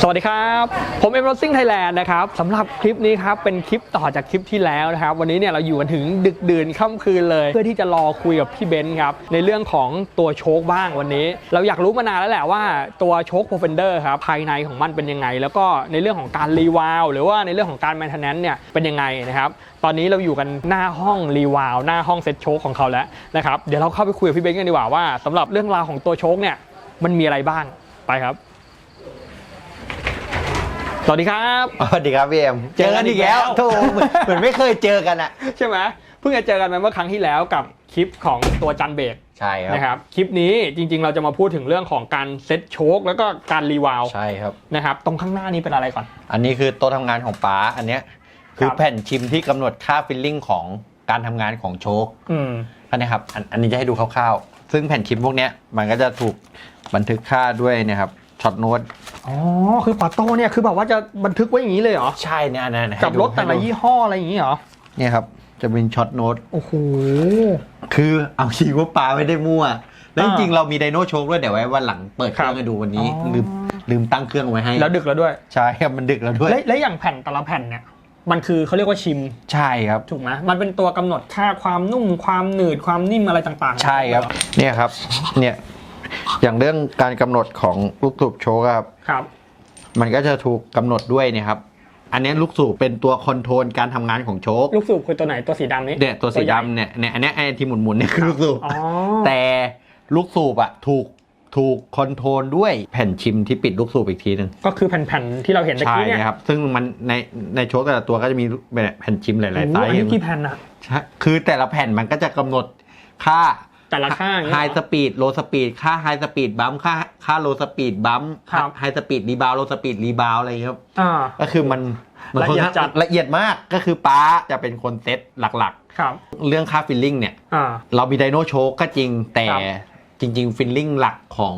สวัสดีครับ ผมเอ็มโรซิ่งไทยแลนด์นะครับสำหรับคลิปนี้ครับ เป็นคลิปต่อจากคลิปที่แล้วนะครับ วันนี้เนี่ยเราอยู่กันถึงดึกดื่นค่ำคืนเลย เพื่อที่จะรอคุยกับพี่เบนซ์ครับ ในเรื่องของตัวโชคบ้างวันนี้ เราอยากรู้มานานแล้วแหละว่าตัวโชคโปรเฟนเดอร์ครับภายในของมันเป็นยังไง แล้วก็ในเรื่องของการรีวาลหรือว่าในเรื่องของการแมนเทนแนนซ์เนี่ยเป็นยังไงนะครับตอนนี้เราอยู่กันหน้าห้องรีวาลหน้าห้องเซ็ตโชคของเขาแล้วนะครับเดี๋ยวเราเข้าไปคุยกับพี่เบนซ์กันดีกว่าว่าสำหรับเรื่องราวของตัวโชคเนี่ยมันมีอะไรบ้างไปครับ สวัสดีครับสวัสดีครับพี่เอ็มเจอกันอีกแล้วโธ่เหมือนเหมือนไม่เคยเจอกันอะใช่ไหมเพิ่งจะเจอกันไปเมื่อครั้งที่แล้วกับคลิปของตัวจันเบรกใช่ครับนะครับคลิปนี้จริงๆ เราจะมาพูดถึงเรื่องของการเซ็ตโชคแล้วก็การรีวาลใช่ครับนะครับตรงข้างหน้านี้เป็นอะไรก่อน อันนี้คือโต๊ะทำงานของป๋าอันเนี้ยคือครับแผ่นชิมที่กำหนดค่าฟิลลิ่งของการทำงานของโชคอืมอันนี้ครับอันอันนี้จะให้ดูคร่าวๆ ซึ่งแผ่นชิมพวกเนี้ยมันก็จะถูกบันทึกค่าด้วยเนะครับ ช็อตโน้ตอ๋อ คือปาโต้เนี่ย คือแบบว่าจะบันทึกไว้อย่างนี้เลยเหรอ ใช่เนี่ยอันนั้นให้กับดูรถแต่ละให้ดูยี่ห้ออะไรอย่างนี้เหรอ เนี่ยครับ จะเป็นช็อตโน้ต โอ้โห คือเอาชีว่าป๋าไม่ได้มั่ว แล้วจอ่าริงๆเรามีไดโนโชคด้วยเดี๋ยวไว้วันหลังเปิดเครื่อครังบให้ดูวันนี้อ๋อ ลืมลืมตั้งเครื่องไว้ให้แล้วดึกแล้วด้วย ใช่ครับมันดึกแล้วด้วย และและอย่างแผ่นแต่ละแผ่นเนี่ย มันคือเขาเรียกว่าชิม ใช่ครับ ถูกไหมมันเป็นตัวกำหนดค่าความนุ่ม ความหนืด ความนิ่มอะไรต่างๆใช่ครับ เนี่ยครับ เนี่ย อย่างเรื่องการกำหนดของลูกสูบโชคครับครับ มันก็จะถูกกำหนดด้วยเนี่ยครับ อันนี้ลูกสูบเป็นตัวคอนโทรลการทำงานของโชคลูกสูบคือตัวไหนตัวสีดำนี้เนี่ยตัวสีใหญ่ดำเนี่ยเนี่ยอันเนี้ยไอ้ที่หมุนหมุนๆเนี่ยคือลูกสูบอ๋อแต่ลูกสูบอะถูกถูกคอนโทรลด้วยแผ่นชิมที่ปิดลูกสูบอีกทีหนึ่งก็คือแผ่นๆที่เราเห็นตะใช่กี้เนี่ยนะครับ ซึ่งมันในในโชคแต่ละตัวก็จะมีแผ่นชิมหลายๆไซโอ้โหอันส์นี้กี่แผ่นอะใช่คือแต่ละแผ่นมันก็จะกำหนดค่า แต่ละข้างอย่างไฮเงี้ยสปีดโลสปีดค่าไฮสปีดบัมค่าค่าโลสปีดบัมครับไฮสปีดรีบาวโลสปีดรีบาวอะไรอย่างเงี้ยครับอ่าก็คือมันมันละเอียดค่นข้างจัดละเอียดมากก็คือป้าจะเป็นคนเซตหลักครับๆเรื่องค่าฟิลลิ่งเนี่ยอ่าเรามีไดโนโชกก็จริงแต่ครับจริง ๆ ฟิลลิ่งหลักของ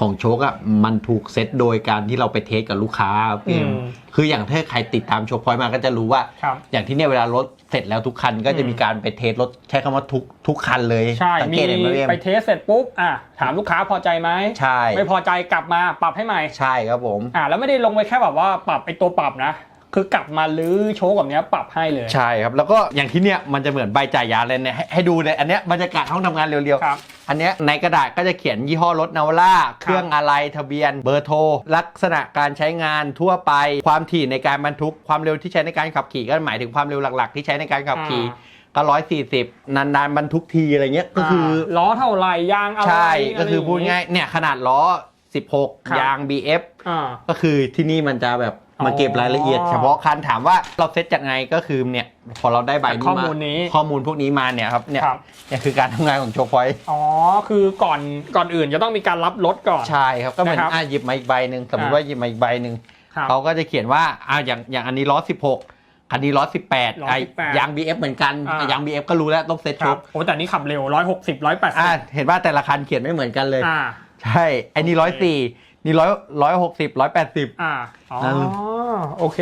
ของโชกอะมันถูกเซตโดยการที่เราไปเทสกับลูกค้าครับอืมคืออย่างถ้าใครติดตามโชกพอยต์มาก็จะรู้ว่า ครับอย่างที่เนี่ยเวลารถเสร็จแล้วทุกคันก็จะมีการไปเทสรถใช้คำว่าทุกทุกคันเลยใช่ สังมีเกตเห็นไหมพี่เอ็มไปเทสเสร็จปุ๊บอะถามลูกค้าพอใจไหมใช่ไม่พอใจกลับมาปรับให้ใหม่ ใช่ครับผม อะแล้วไม่ได้ลงไปแค่แบบว่าปรับไอตัวปรับนะ คือกลับมาลื้อโชว์แบบเนี้ยปรับให้เลย ใช่ครับ แล้วก็อย่างที่เนี่ยมันจะเหมือนใบจ่ายยาเลยเนี่ยให้ให้ดูเลยอันเนี้ยบรรยากาศห้องทำงานเร็วครับๆอันเนี้ยในกระดาษก็จะเขียนยี่ห้อรถนาวล่า เครื่องอะไรทะเบียน เบอร์โทร ลักษณะการใช้งานทั่วไป ความถี่ในการบรรทุก ความเร็วที่ใช้ในการขับขี่ก็หมายถึงความเร็วหลักๆ ที่ใช้ในการขับขี่ก็ร้อยสี่สิบนานๆบรรทุกทีอะไรเงี้ยก็คืออล้อเท่าไหร่ยางอะไรใช่ก็คืออะพูไรดย่ง่ายเนี่ยขนาดล้อครับ16 ยาง BF อ่าก็คือที่นี่มันจะแบบอ๋อ มาเก็บรายละเอียด เฉพาะคันถามว่าเราเซตจากไงก็คือเนี่ยพอเราได้ใบจากนี้ข้อมามูลนี้ข้อมูลพวกนี้มาเนี่ยครับเนี่ยครับเนี่ยคือการทำงานของโชว์พอยต์อ๋อคือก่อนก่อนอื่นจะต้องมีการรับรถก่อนใช่ครับก็เหมือนนะครับอะหยิบมาอีกใบหนึ่งสมมติอ่าว่าหยิบมาอีกใบหนึ่งครับเขาก็จะเขียนว่าอะอย่างอย่างอันนี้ล้อ16คันนี้ล้อ18ไอ้118ยาง BF เหมือนกันอ่าอะยาง BF ก็รู้แล้วต้องเซตคโชรับคโอ้แต่นี่ขับเร็วร้อยหกสิบร้อยแปดสิอะบเห็นว่าแต่ละคันเขียนไม่เหมือนกันเลยอ่าใช่ไอ้นี่ร้อยสี่ นี่ร้อยร้อยหกสิบร้อยแปดสิบ อ่าอ๋อนั่นโอเค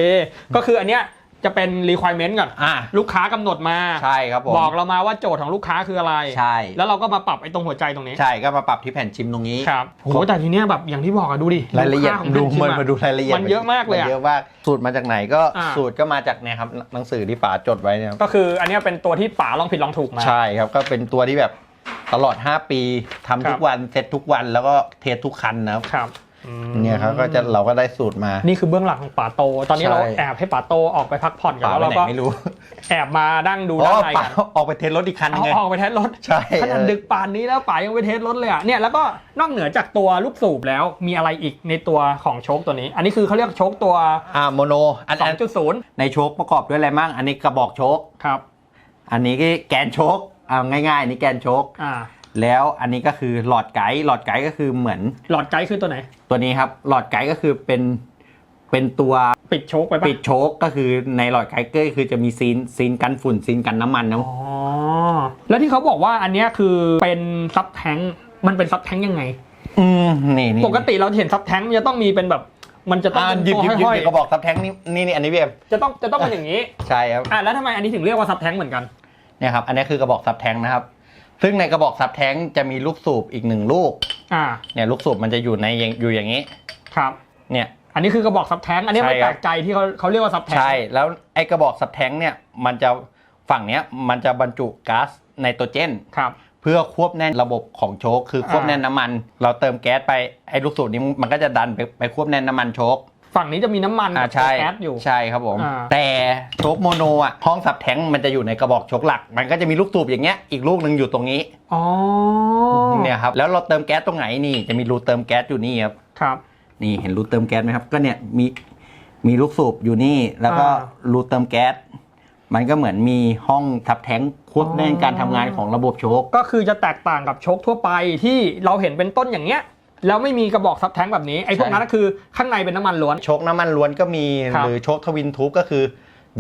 ก็คืออันเนี้ยจะเป็น requirement ก่อนอะลูกค้ากำหนดมา ใช่ครับผม บอกเรามาว่าโจทย์ของลูกค้าคืออะไร ใช่ แล้วเราก็มาปรับไอ้ตรงหัวใจตรงนี้ ใช่ก็มาปรับที่แผ่นชิมตรงนี้ ครับโหแต่ทีเนี้ยแบบอย่างที่บอกอะดูดิรายละเอียดค่ของดูแผ่นชิมันอะมาดูรายละเอียดมันเยอะมากเลยอะ นเยอะมากสูตรมาจากไหนก็อ่า สูตรก็มาจากเนี่ยครับหนังสือที่ป๋าจดไว้เนี่ยครับก็คืออันเนี้ยเป็นตัวที่ป๋าลองผิดลองถูกมา ใช่ครับก็เป็นตัวที่แบบตลอด 5 ปีทำทุครักบ วันเซตทุกวันแล้วก็เทสทุกคันนะครับ ครับอืม เนี่ยครับก็จะเราก็ได้สูตรมา นี่คือเบื้องหลังของป๋าโต ตอนนี้ใช่เราแอบให้ป๋าโตออกไปพักผ่อนกันป๋าแล้วไปเราไหนก็ไม่รู้ แอบมานั่งดูอ๋ด้าอนในป๋ากันออกไปเทสรถอีกคันนึเอางไงออกไปเทสรถใช่ขนาดดึกป่านนี้แล้วป๋ายังไปเทสรถเลยอะเนี่ยแล้วก็นอกเหนือจากตัวลูกสูบแล้วมีอะไรอีกในตัวของโชคตัวนี้ อันนี้คือเขาเรียกโชคตัวอ่าโมโนอันอัน2.0ในโชคประกอบด้วยอะไรมั่งอันนี้กระบอกโชคครับ อันนี้ก็แกนโชคเอาง่ายๆอันนี้แกนโชคอ่า แล้วอันนี้ก็คือหลอดไกด์หลอดไกด์ก็คือเหมือน หลอดไกด์คือตัวไหน ตัวนี้ครับ หลอดไกด์ก็คือเป็นเป็นตัวปิดโชคไปปะปิดโชคก็คือในหลอดไกด์ก็คือจะมีซีนซีนกันฝุ่นซีนกันน้ำมันนะอ๋อแล้วที่เขาบอกว่าอันเนี้ยคือเป็นซับแท้งมันเป็นซับแท้งยังไง อืมนี่นี่ปกติเราเห็นซับแท้งมันจะต้องมีเป็นแบบ มันจะต้องอ่าเป็นหยิบตัวหยิบหยิบห้อยหยิบกระบอกซับแท้งนี่นี่นี่อันนี้พี่เอ็มๆจะต้องจะต้องเป็นอย่างนี้ใช่ครับอะแล้วทำไมอันนี้ถึงเรียกว่าซับแท้งเหมือนกัน เนี่ยครับอันนี้คือกระบอกซับแท้งนะครับ ซึ่งในกระบอกซับแท้งจะมีลูกสูบอีกหนึ่งลูก อ่า เนี่ยลูกสูบมันจะอยู่ในอย่างอยู่อย่างนี้ ครับ เนี่ย อันนี้คือกระบอกซับแท้ง อันนี้ไม่ใช่ครับแปลกใจที่เขาเขาเรียกว่าซับแท้ง ใช่ แล้วไอ้กระบอกสับแท้งเนี่ยมันจะฝั่งเนี้ยมันจะบรรจุก๊าซไนโตรเจน ครับ เพื่อควบแน่นระบบของโชคคือควบอ่า แน่นน้ำมัน เราเติมแก๊สไปไอ้ลูกสูบนี้มันก็จะดันไปไปควบแน่นน้ำมันโชค ฝั่งนี้จะมีน้ำมันอ่ากับใช่แก๊สอยู่ ใช่ครับผม อ่า แต่โชคโมโนอะห้องสับแท้งมันจะอยู่ในกระบอกโชคหลัก มันก็จะมีลูกสูบอย่างเงี้ยอีกลูกหนึ่งอยู่ตรงนี้อ๋อเนี่ยครับแล้วเราเติมแก๊สตรงไหนนี่จะมีรูเติมแก๊สอยู่นี่ครับครับ นี่เห็นรูเติมแก๊สไหมครับ ก็เนี่ยมีมีลูกสูบอยู่นี่แล้วก็อ่ารูเติมแก๊สมันก็เหมือนมีห้องทับแท้งควบแน่นอ๋อการทำงานของระบบโชค ก็คือจะแตกต่างกับโชคทั่วไปที่เราเห็นเป็นต้นอย่างเงี้ย แล้วไม่มีกระบอกซับแท้งแบบนี้ไอ้พวกใช่นั้นก็คือข้างในเป็นน้ำมันล้วน โชคน้ำมันล้วนก็มีครับหรือโชคทวินทูบก็คือ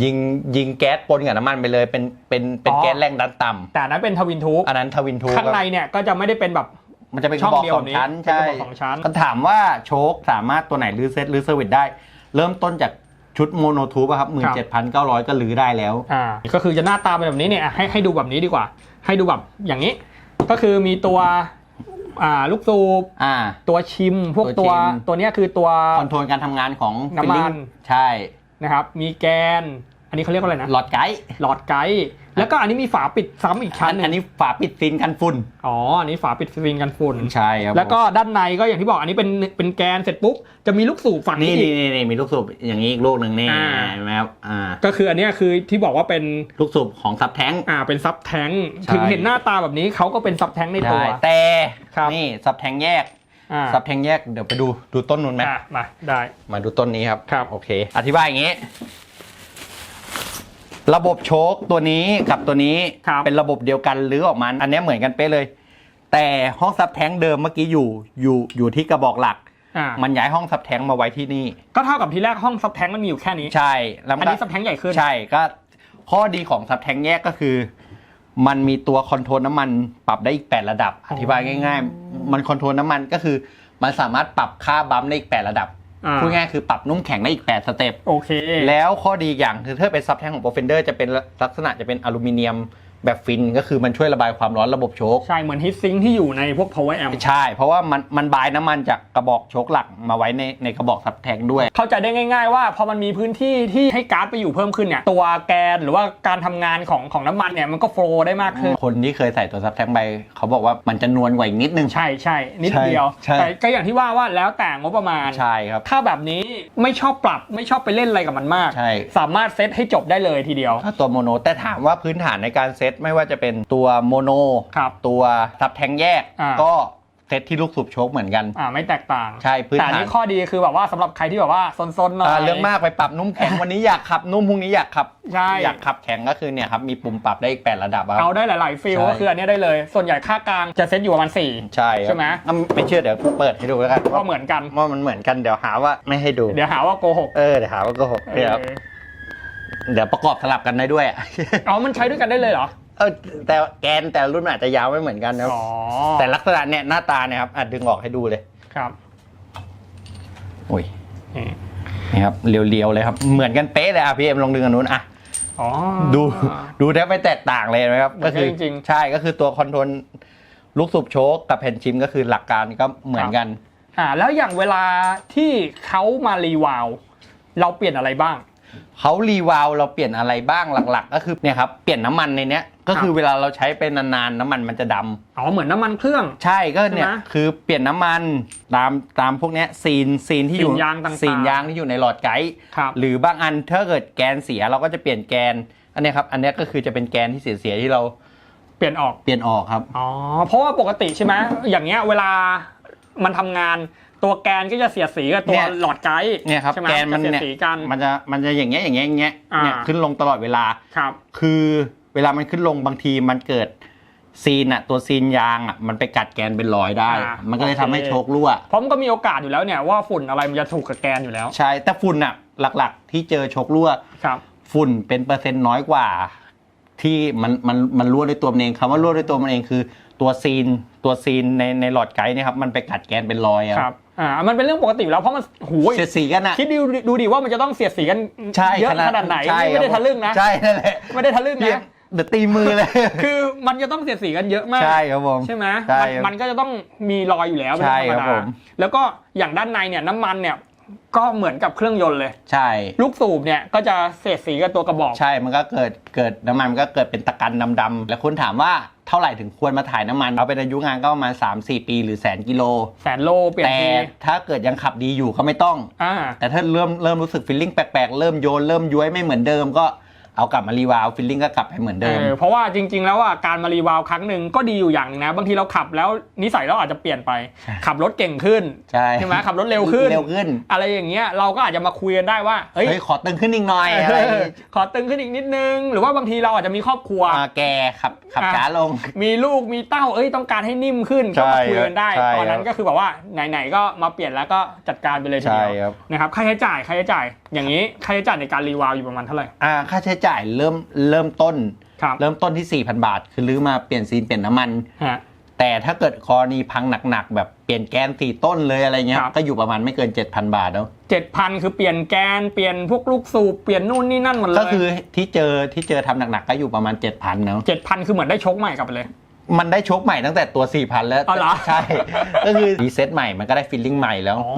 ยิงยิงแก๊สปนกับน้ำมันไปเลยเป็นเป็นเป็นอ๋อ แก๊สแรงดันต่ำแต่อันนั้นเป็นทวินทูบอันนั้นทวินทูบข้างในเนี่ยก็จะไม่ได้เป็นแบบ มันจะเป็นกช่ระองบอกเดียวสองชั้นนี้ใช่เป็นกระบอกสองชั้น ก็ถามว่าโชคสามารถตัวไหนรื้อเซตหรือเซอร์วิสได้ เริ่มต้นจากชุดโมโนทูบครับหมื่นเจ็ดพันเก้าร้อยก็รื้อได้แล้ว อ่าก็คือจะหน้าตาเป็นแบบนี้เนี่ยอะให้ให้ดูแบบนี้ดีกว่า ให้ดูแบบอย่างนี้ ก็คือมีตัว อ่าลูกสูบอ่า ตัวชิมพวกตัตัววชิม ตัวเนี้ยคือตัว คอนโทรลการทำงานของ น้ำมัน filling ใช่ นะครับ มีแกน อันนี้เขาเรียกว่าอะไรนะ หลอดไกด์ หลอดไกด์ แล้วก็อันนี้มีฝาปิดซ้ำอีกชั้นหนึอันงนี้ฝาปิดซีนกันฝุ่นอ๋ออันนี้ฝาปิดสวิงกันฝุ่นใช่ครับแล้วก็ด้านในก็อย่างที่บอกอันนี้เป็นเป็นแกนเสร็จปุ๊บจะมีลูกสูบฝั่งนี่นี้นี่อีกนี่นี่มีลูกสูบอย่างนี้อีกลูกหนึ่งนี่อ่าเห็นไหมครับอ่าก็คืออันเนี้ยคือที่บอกว่าเป็นลูกสูบของซับแท้งอ่าเป็นซับแท้งใช่ถึงเห็นหน้าตาแบบนี้เขาก็เป็นซับแท้งในตัวใช่แต่ครับนี่ซับแท้งแยกอ่าซับแท้งแยกเดี๋ยวไปดูดูต้นนู้นไหมอะมาได้มาดูต้นนี้ครับครับโอเค อธิบายอย่างนี้ ระบบโชคตัวนี้กับตัวนี้ครับ เป็นระบบเดียวกันหรือออกมาอันเนี้ยเหมือนกันเป๊ะเลย แต่ห้องซับแท้งเดิมเมื่อกี้อยู่อยู่อยู่ที่กระบอกหลัก อ่ามันย้ายห้องซับแท้งมาไว้ที่นี่ ก็เท่ากับที่แรกห้องซับแท้งมันมีอยู่แค่นี้ใช่แล้วอัมันนนี้ซับแท้งใหญ่ขึ้น ใช่ก็ข้อดีของซับแท้งแยกก็คือ มันมีตัวคอนโทรลน้ำมันปรับได้อีก 8 ระดับ อธิบายง่าย ๆ มันคอนโทรลน้ำมันก็คือ มันสามารถปรับค่าบัมป์ได้อีก 8 ระดับอ่า พูดง่ายๆคือปรับนุ่มแข็งได้อีก 8 สเต็ปโอเค แล้วข้อดีอย่างคือถ้าเป็นซับแท้งของโปรเฟนเดอร์จะเป็นลักษณะจะเป็นอลูมิเนียม แบบฟินก็คือมันช่วยระบายความร้อนระบบโชคใช่เหมือนฮิตซิงที่อยู่ในพวก power amp ใช่ เพราะว่ามันมันบายน้ำมันจากกระบอกโชคหลักมาไว้ในในกระบอกซับแท้งด้วย เข้าใจได้ง่าย ๆ ว่าพอมันมีพื้นที่ที่ให้ก๊าซไปอยู่เพิ่มขึ้นเนี่ยตัวแกนหรือว่าการทำงานของของน้ำมันเนี่ยมันก็โฟลว์ได้มากขึ้น คนที่เคยใส่ตัวซับแท้งไปเขาบอกว่ามันจะนวลกว่าอีกนิดนึงใช่ใช่นิดใช่เดียวใช่แต่ก็อย่างที่ว่าว่าแล้วแต่งบประมาณใช่ครับถ้าแบบนี้ไม่ชอบปรับไม่ชอบไปเล่นอะไรกับมันมากใช่สามารถเซตให้จบได้เลยทีเดียวถ้าตัวโมโนแต่ถามว่าพื้นฐานในการเซตไม่ว่าจะเป็นตัวโมโนครับตัวซับแทงแยก อ่า ก็เซตที่ลูกสูบโชคเหมือนกัน อ่าไม่แตกต่างใช่พื้นแต่อันฐานนี้ข้อดีคือแบบว่าสำหรับใครที่แบบว่าซนๆหน่อย อ่าเรื่องมากไปปรับนุ่มแข็ง วันนี้อยากขับนุ่มพรุ่งนี้อยากขับใช่ อยากขับแข็งก็คือเนี่ยครับมีปุ่มปรับได้อีก8ระดับอะคเอารับได้หลายๆฟิลใช่ ก็คืออันเนี้ยได้เลย ส่วนใหญ่ค่ากลางจะเซตอยู่ประมาณสี่ ใช่ครับใช่ไหม อะไม่เชื่อเดี๋ยวเปิดให้ดูแล้วกันก็เหมือนกัน ว่ามันเหมือนกันเดี๋ยวหาว่าไม่ให้ดู เดี๋ยวหาว่าโกหกเออเดี๋ยวหาว่าโก็หกเดี๋ยว เออ เดี๋ยวประกอบสลับกันได้ด้วยอะเอามันใช้ด้วยกันได้เลยเหรอ เออแต่แกนแต่ละรุ่นอาจจะยาวไม่เหมือนกันนะครับอ๋อแต่ลักษณะเนี่ยหน้าตาเนี่ยครับอะดึงออกให้ดูเลยครับโอ้ยนี่นี่ครับเรียวๆเลยครับ เหมือนกันเป๊ะเลยอะพี่เอ็มลองดึงอันนู้นอะอ๋อ ดูดูแทบไม่แตกต่างเลยไหมครับเหมืก็อนกันคือจริงๆ ใช่ก็คือตัวคอนโทรลลูกสูบโชคกับแผ่นชิมก็คือหลักการก็เหมือนกัน อ่าแล้วอย่างเวลาที่เขามารีวาลวเราเปลี่ยนอะไรบ้าง เขารีวาลวเราเปลี่ยนอะไรบ้างหลัก ๆ ก็คือเนี่ยครับเปลี่ยนน้ำมันในเนี้ยก็คือเวลาเราใช้เป็นนานๆน้ำมันมันจะดำอ๋อเหมือนน้ำมันเครื่อง ใช่ก็เนี่ยใช่ไหมคือเปลี่ยนน้ำมันตามตามพวกเนี้ยซีนซีนที่อยู่ซีนยางต่างๆ ซีนยางที่อยู่ในหลอดไกด์ครับ หรือบางอันถ้าเกิดแกนเสียเราก็จะเปลี่ยนแกนอันเนี้ยครับอันเนี้ยก็คือจะเป็นแกนที่เสียๆที่เราเปลี่ยนออก เปลี่ยนออกครับ อ๋อ เพราะว่าปกติใช่ไหมอย่างเงี้ยเวลามันทำงาน ตัวแกนก็จะเสียดสีกับตัวเนี่ย หลอดไกด์เนี่ยครับใช่ไหมแกนมันจะเสียดเนี่ยสีกัน มันจะมันจะอย่างเงี้ยอย่างเงี้ยอย่างเงี้ยอ่า เนี่ยขึ้นลงตลอดเวลา ครับ คือเวลามันขึ้นลงบางทีมันเกิดซีนอะตัวซีนยางอะมันไปกัดแกนเป็นรอยได้ อ่ามัมันก็เลยโอเค ทำให้โชครั่วเพราะมันก็มีโอกาสอยู่แล้วเนี่ยว่าฝุ่นอะไรมันจะถูกกับแกนอยู่แล้วใช่แต่ฝุ่นอะหลักๆ ที่เจอโชครั่ว ครับ ฝุ่นเป็นเปอร์เซ็นต์น้อยกว่า ที่มันมันมันรั่วด้วยตัวมันเองคำว่ารั่วด้วยตัวมันเองคือ ตัวซีนตัวซีนในในหลอดไกด์เนี่ยครับมันไปกัดแกนเป็นรอยอะครับ อ่ามันเป็นเรื่องปกติอยู่แล้วเพราะมันหูยเสียดสีกันอะ คิดดูดูดิว่ามันจะต้องเสียดสีกันใช่เยอะขนาดไหนใช่นี่ไม่ได้ครับทะลึ่งนะใช่นั่นแหละไม่ได้ทะลึ่งเดี๋ยวนะเดี๋ยวตีมือเลย คือมันจะต้องเสียดสีกันเยอะมาก ใช่ครับผม ใช่ไหมใช่มันครับมันก็จะต้องมีรอยอยู่แล้วเป็นใช่ธรรมครับดาผม แล้วก็อย่างด้านในเนี่ยน้ำมันเนี่ย ก็เหมือนกับเครื่องยนต์เลย ใช่ ลูกสูบเนี่ยก็จะเสียดสีกับตัวกระบอก ใช่ มันก็เกิดเกิดน้ำมันมันก็เกิดเป็นตะกันดำๆ แล้วคุณถามว่าเท่าไหร่ถึงควรมาถ่ายน้ำมัน เอาเป็นอายุงานก็ประมาณ 3-4 ปีหรือแสนกิโล แสนโลเปลี่ยนแต่ทีถ้าเกิดยังขับดีอยู่ก็ไม่ต้อง อ่า แต่ถ้าเริ่มเริ่มรู้สึกฟีลลิ่งแปลกๆ เริ่มโยน เริ่มย้วยไม่เหมือนเดิมก็ เอากลับมารีวาลฟีลลิ่งก็กลับไปเหมือนเดิมเออเพราะว่าจริง ๆ แล้วอะการมารีวาลครั้งหนึ่งก็ดีอยู่อย่างหนึงนะ บางทีเราขับแล้วนิสัยเราอาจจะเปลี่ยนไปใช่ขับรถเก่งขึ้นใช่ไหมขับรถเร็วขึ้นเร็วขึ้น อะไรอย่างเงี้ยเราก็อาจจะมาคุยกันได้ว่าเฮ้ยเฮ้ยขอตึงขึ้นอีกหน่อยอะไรอย่างงี้ขอตึงขึ้นอีกนิดนึง หรือว่าบางทีเราอาจจะมีครอบครัวอ่าแกขับขับอะช้าลง มีลูกมีเต้าเอ้ยต้องการให้นิ่มขึ้นใช่ก็มาคุยกันได้ใช่ตอนนั้นครับก็คือแบบว่าไหนๆก็มาเปลี่ยนแล้วก็จัดการไปเลยทีเดียวใช่ครับนะครับค่าใช้จ่ายค่าใช้จ่ายอย่างนี้ค่าใช้จ่ายในการรีวาลอยู่ประมาณเท่าไหร่ อ่าค่าใช้จ่ายเริ่มเริ่มต้น ครับ เริ่มต้นที่ 4,000 บาท คือลื้อมาเปลี่ยนซีนเปลี่ยนน้ำมัน ฮะ แต่ถ้าเกิดกรณีพังหนักๆ แบบเปลี่ยนแกนสี่ต้นเลยอะไรเงี้ยครับ ก็อยู่ประมาณไม่เกิน 7,000 บาทแล้วเจ็ดพันคือเปลี่ยนแกนเปลี่ยนพวกลูกสูบเปลี่ยนนู่นนี่นั่นหมดเลยก็คือที่เจอที่เจอทำหนักๆ ก็อยู่ประมาณ 7,000เนาะเจ็ดพันคือเหมือนได้ชกใหม่กลับไปเลย มันได้โชคใหม่ตั้งแต่ตัว 4,000 แล้วอ๋อเหรอ ใช่ ก็คือรีเซ็ตใหม่มันก็ได้ฟีลลิ่งใหม่แล้ว อ๋อ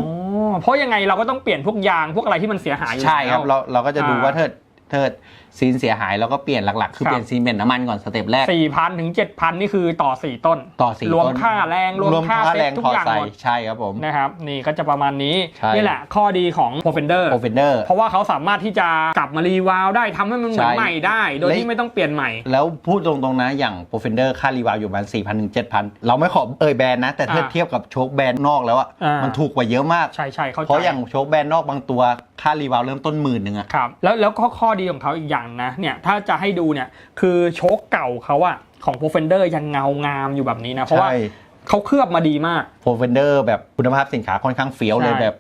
เพราะยังไงเราก็ต้องเปลี่ยนพวกยางพวกอะไรที่มันเสียหายอยู่ใช่ครับแล้ว เราเราก็จะดูอ่าว่าเทิดเทิดซีนเสียหายเราก็เปลี่ยนหลักๆ คือครับเปลี่ยนซีนเปลี่ยนน้ำมันก่อนสเต็ปแรก สี่พันถึงเจ็ดพันนี่คือต่อสี่ต้น ต่อสี่รวมต้นค่าแรงรวมค่าเซ็แรตงทุกพออย่างใส่หมดใช่ครับผม นะครับนี่ก็จะประมาณนี้ ใช่ นี่แหละข้อดีของ p r o f e n d e r โปรเฟนเดอร์ เพราะว่าเขาสามารถที่จะกลับมารีวาลได้ทำให้มันเหมือนใช่ ใหม่ได้ โดยและที่ไม่ต้องเปลี่ยนใหม่ แล้วพูดตรงๆนะ อย่างโปรเฟนเดอร์ค่ารีวาลอยู่ประมาณ4,000ถึง7,000 เราไม่ขอเอ่ยแบรนด์นะ แต่ถ้าอ่าเทียบกับโชคแบรนด์นอกแล้วอะอ่ามั มันถูกกว่าเยอะมาก ใช่ใช่เข้าใจเพราะอย่างโชคแบรนด์นอกบางตัวค่ารีวาลเริ่มต้นหมื่นหนึ่งอะ ครับแล้วแล้วก็ข้อดีของเขาอีกอย่างนะเนี่ยถ้าจะให้ดูเนี่ยคือโชคเก่าเขาอะของ p r o f e n d e r ยังเงางามอยู่แบบนี้นะเพราะว่าใช่เขาเคลือบมาดีมากโปรเฟนเดอร์แบบคุณภาพสินค้าค่อนข้างเฟี้ยวเลยใช่แบบ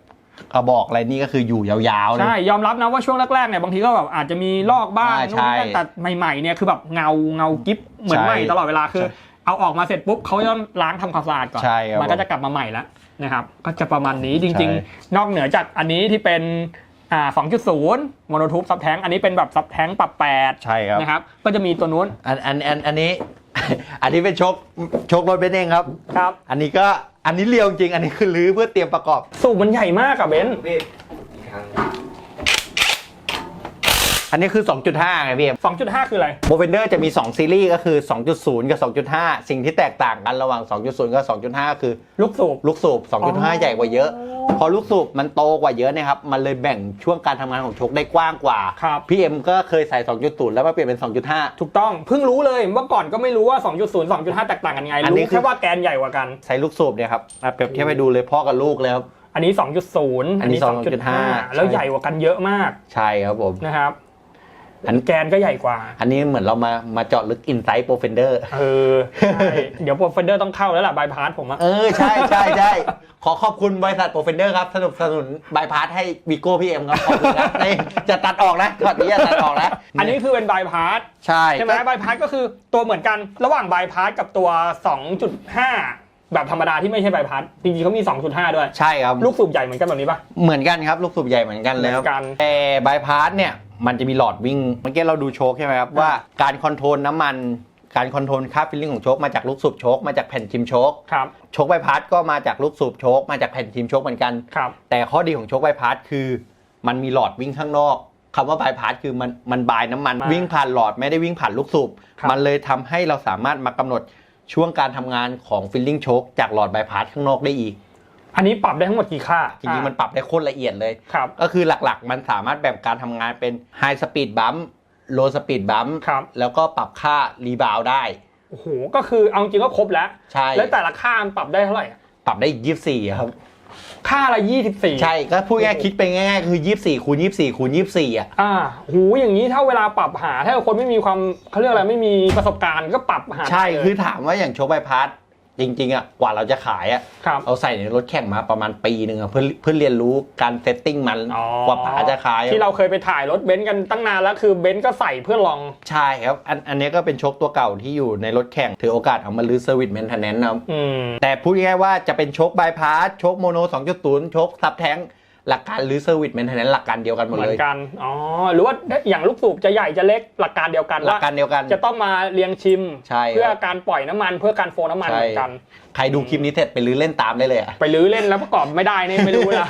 กระบอกอะไรนี่ก็คืออยู่ยาวๆเลยใช่ยอมรับนะว่าช่วงแรกๆเนี่ยบางทีก็แบบอาจจะมีลอกบ้างอ่านู่นนี่นั่นใช่แต่ใหม่ๆเนี่ยคือแบบเงาเงากิฟเหมือนใช่ใหม่ตลอดเวลาคือใช่เอาออกมาเสร็จปุ๊บเขาจะต้องล้างทำความสะอาดก่อนใช่ครับมันก็จะกลับมาใหม่แล้วนะครับก็จะประมาณนี้จริงใช่ๆนอกเหนือจากอันนี้ที่เป็น อ่า2.0โมโนทูบซับแทงอันนี้เป็นแบบซับแทงปรับแปดใช่ครับ นะครับ ก็จะมีตัวนู้น อันอันอันอันนี้ อันนี้เป็นโชคโชครถเบนซ์เองครับ ครับ อันนี้ก็อันนี้เรียวจริง อันนี้คือรื้อเพื่อเตรียมประกอบ สูบมันใหญ่มากอะเบนซ์อั นนี้คือ 2.5ไงพี่เอ็ม 2.5 คืออะไรโมเฟนเดอร์จะมี 2 ซีรีส์ก็คือ 2.0 กับ 2.5 สิ่งที่แตกต่างกันระหว่าง 2.0 กับ 2.5 คือ ลูกสูบ ลูกสูบอ๋อ2.5 ใหญ่กว่าเยอะ พอลูกสูบมันโตกว่าเยอะเนะครับ มันเลยแบ่งช่วงการทำงานของโชคได้กว้างกว่า ครับ พี่เอ็มก็เคยใส่ 2.0 แล้วมาเปลี่ยนเป็น 2.5 ถูกต้อง เพิ่งรู้เลยเมื่อก่อนก็ไม่รู้ว่า 2.0 2.5 แตกต่างกันยังไง อันนี้รู้คือ แค่ว่าแกนใหญ่กว่ากัน ใส่ลูกสูบเนี่ยครับอะเปรียบเทียบให้ดูเลยพ่อกับลูกเลยครับ อันนี้ 2.0 อันนี้2.5 แล้วใช่ใหญ่กว่ากันเยอะมากใช่ครับผม นะครับ อันแกนก็ใหญ่กว่า อันนี้เหมือนเรามามาเจาะลึกอินไซต์โปรเฟนเดอร์เออใช่เดี๋ยวโปรเฟนเดอร์ต้องเข้าแล้วล่ะบายพาสผมอะเออใช่ใช่ใช่ขอขอบคุณบริษัทโปรเฟนเดอร์ครับสนับสนุนบายพาสให้วีโก้พี่เอ็มครับขอบคุณครับนี่จะตัดออกนะช็อตนี้จะตัดออกนะอันนี้คือเป็นบายพาสใช่ใช่ไหมบายพาสก็คือตัวเหมือนกันระหว่างบายพาสกับตัว 2.5แบบธรรมดาที่ไม่ใช่บายพาสจริงๆเขามี 2.5 ด้วย ใช่ครับ ลูกสูบใหญ่เหมือนกันแบบนี้ปะเหมือนกันครับ ลูกสูบใหญ่เหมือนกันเลยครับเหมือนกันแต่บายพาสเนี่ย มันจะมีหลอดวิ่งเมื่อกี้เราดูโชคใช่ไหมครับว่าการคอนโทรลน้ำมันการคอนโทรลค่าฟิลลิ่งของโชคมาจากลูกสูบโชคมาจากแผ่นชิมโชคครับโชคบายพาสก็มาจากลูกสูบโชคมาจากแผ่นชิมโชคเหมือนกันครับแต่ข้อดีของโชคบายพาสคือ มันมีหลอดวิ่งข้างนอกคำว่าบายพาสคือมันมันบายน้ำมันมาวิ่งผ่านหลอดไม่ได้วิ่งผ่านลูกสูบครับมันเลยทำให้เราสามารถมากำหนดช่วงการทำงานของฟิลลิ่งโชคจากหลอดบายพาสข้างนอกได้อีก อันนี้ปรับได้ทั้งหมดกี่ค่าจริงๆมันปรับได้โคตรละเอียดเลย ครับ ก็คือหลักๆ มันสามารถแบ่งการทำงานเป็น High Speed Bump Low Speed Bump ครับ แล้วก็ปรับค่ารีบาวได้ โอ้โห ก็คือเอาจริงก็ครบแล้ว ใช่ แล้วแต่ละค่ามันปรับได้เท่าไหร่อะปรับได้24ครับ ค่าละ24ใช่ ก็พูดง่ายๆคิดไปง่ายๆ คือ24คูณ24คูณ24อะ อ่าโหอย่างนี้ถ้าเวลาปรับหา ถ้าคนไม่มีความเขาเรียกอะไรไม่มีประสบการณ์ก็ปรับหาใช่ ได้เลย คือถามว่าอย่างโชว์ใบพัด จริงๆอะกว่าเราจะขายอะครับเราใส่ในรถแข่งมาประมาณปีหนึ่งอะเพื่อเพื่อเรียนรู้การเซตติ้งมันอ๋อกว่าป๋าจะขายอะที่เราเคยไปถ่ายรถเบนซ์กันตั้งนานแล้วคือเบนซ์ก็ใส่เพื่อลองใช่ครับอันอันนี้ก็เป็นโชคตัวเก่าที่อยู่ในรถแข่งถือโอกาสเอามาลื้อเซอร์วิสแมนเทนแนนนะครับอืมแต่พูดง่ายๆว่าจะเป็นโชคบายพาสโชคโมโน 2.0โชคซับแทง หลักการหรือเซอร์วิสแมนเทนแนนหลักการเดียวกันหมดเหมืเลอยนกัน อ๋อ หรือว่าอย่างลูกสูบจะใหญ่จะเล็กหลักการเดียวกันหลักว่าการเดียวกัน จะต้องมาเรียงชิมใช่เพื่อครับการปล่อยน้ำมันเพื่อการโฟน้ำมันใช่เหมือนกัน ใครดูคลิปนี้เสร็จไปรื้อเล่นตามได้เลยอะไปรื้อเล่นแล้วประกอบไม่ได้นี่ไม่รู้นะ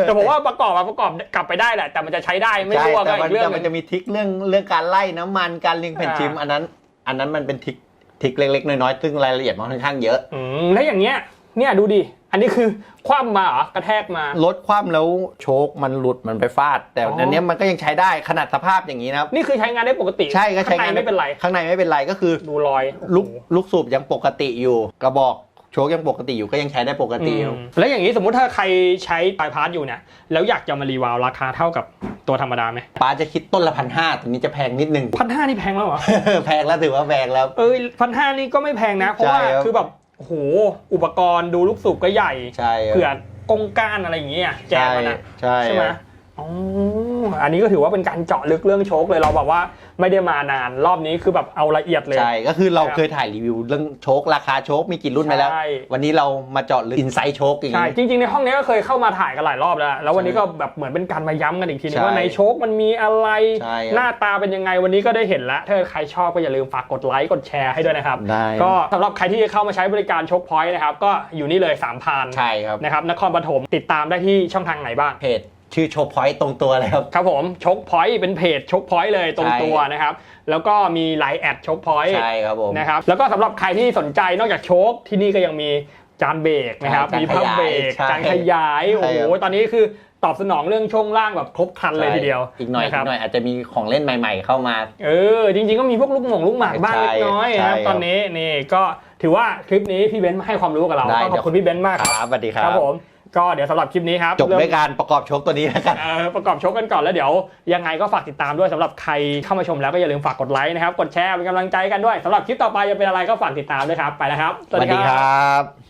แต่ผมว่าประกอบอะประกอบกลับไปได้แหละ แต่มันจะใช้ได้ไม่ใช่รู้ว่าก็แต่อีมันกเรื่องจะหมันึนงจะมีทริคเรื่องเรื่องการไล่น้ำมันการเลียงแผ่นอ่าชิมอันนั้น อันนั้นมันเป็นทริคทริคเล็กๆน้อยๆซึ่งรายละเอียดมันค่อนข้างเยอะอืมแล้วอย่างเงี้ย เนี่ยดูดิ อันนี้คือคว่ำมาเหรอกระแทกมาลดความแล้วโชคมันหลุดมันไปฟาด แต่อ๋ออั อันเนี้ยมันก็ยังใช้ได้ขนาดสภาพอย่างนี้นะครับ นี่คือใช้งานได้ปกติใช่ก็ใช้ข้างในงานไม่เป็นไร ข้างในไม่เป็นไรก็คือดูรอยลูกโอ้โห ลูกสูบยังปกติอยู่ กระบอกโชคยังปกติอยู่ก็ยังใช้ได้ปกติอยู่ อืมแล้วอย่างนี้สมมุติถ้าใครใช้บายพาสอยู่เนี่ย แล้วอยากจะมารีวาลราคาเท่ากับตัวธรรมดาไหมป้าจะคิดต้นละพันห้าตัวนี้จะแพงนิดนึง พันห้านี่แพงแล้วเหรอ แพงแล้วถือว่าแพงแล้ว เอ้ยพันห้านี่ก็ไม่แพงนะ เพราะว่าใช่ครับ คือแบบ โอ้โหอุปกรณ์ดูลูกสูบก็ใหญ่ใช่ครับเผื่อกงก้านอะไรอย่างเงี้ยแจกใช่มันอะใช่ใช่ไหมครับอ๋ออันนี้ก็ถือว่าเป็นการเจาะลึกเรื่องโชคเลยเราแบบว่า ไม่ได้มานาน รอบนี้คือแบบเอาละเอียดเลย ใช่ ก็คือเราครับเคยถ่ายรีวิวเรื่องโชคราคาโชคมีกี่รุ่นไปแล้ว ใช่ วันนี้เรามาเจาะลึกอินไซต์โชคอย่างใช่นี้จริง ๆ ในห้องนี้ก็เคยเข้ามาถ่ายกันหลายรอบแล้ว แล้ววันนี้ใช่ก็แบบเหมือนเป็นการมาย้ำกันอีกทีนึงใช่ว่าในโชคมันมีอะไร ใช่ครับหน้าตาเป็นยังไงวันนี้ก็ได้เห็นแล้วถ้าใครชอบก็อย่าลืมฝากกดไลค์กดแชร์ให้ด้วยนะครับ ได้ ก็สำหรับใครที่จะเข้ามาใช้บริการโชคพอยต์นะครับก็อยู่นี่เลย3ามพันใช่ครับ นะครับนครปฐมติดตามได้ที่ช่องทางไหนบ้าง เพจ ชื่อโชว์พอยต์ตรงตัวเลยครับ ครับผมโชคพอยต์เป็นเพจโชคพอยต์เลยตรงใช่ตัวนะครับ แล้วก็มีไลน์แอดโชคพอยต์ใช่ครับผมนะครับแล้วก็สำหรับใครที่สนใจนอกจากโชคที่นี่ก็ยังมีจานเบรกนะครับใช่มีพับเบรกใช่จานขยายโอ้ใช่โหครับตอนนี้คือตอบสนองเรื่องช่วงล่างแบบครบครันเลยทีเดียว อีกหน่อยนะอีครับกหน่อยอาจจะมีของเล่นใหม่ ๆ เข้ามา เออ จริง ๆ ก็มีพวกลูกหม่งลูกหมากบ้างใช่เล็กน้อยนะครับใช่ตอนนี้นี่ก็ถือว่าคลิปนี้พี่เบนซ์มาให้ความรู้กับเราได้ก็ขอบคุณพี่เบนซ์มากคครับรับสวัสดีคครัรับบผม ก็เดี๋ยวสำหรับคลิปนี้ครับจบเริ่มด้วยการประกอบโชคตัวนี้แล้วกันเอ่อประกอบชกกันก่อนแล้วเดี๋ยวยังไงก็ฝากติดตามด้วยสำหรับใครเข้ามาชมแล้วก็อย่าลืมฝากกดไลค์นะครับกดแชร์เป็นกำลังใจกันด้วยสำหรับคลิปต่อไปจะเป็นอะไรก็ฝากติดตามด้วยครับไปแล้วครับ สวัสดีครับ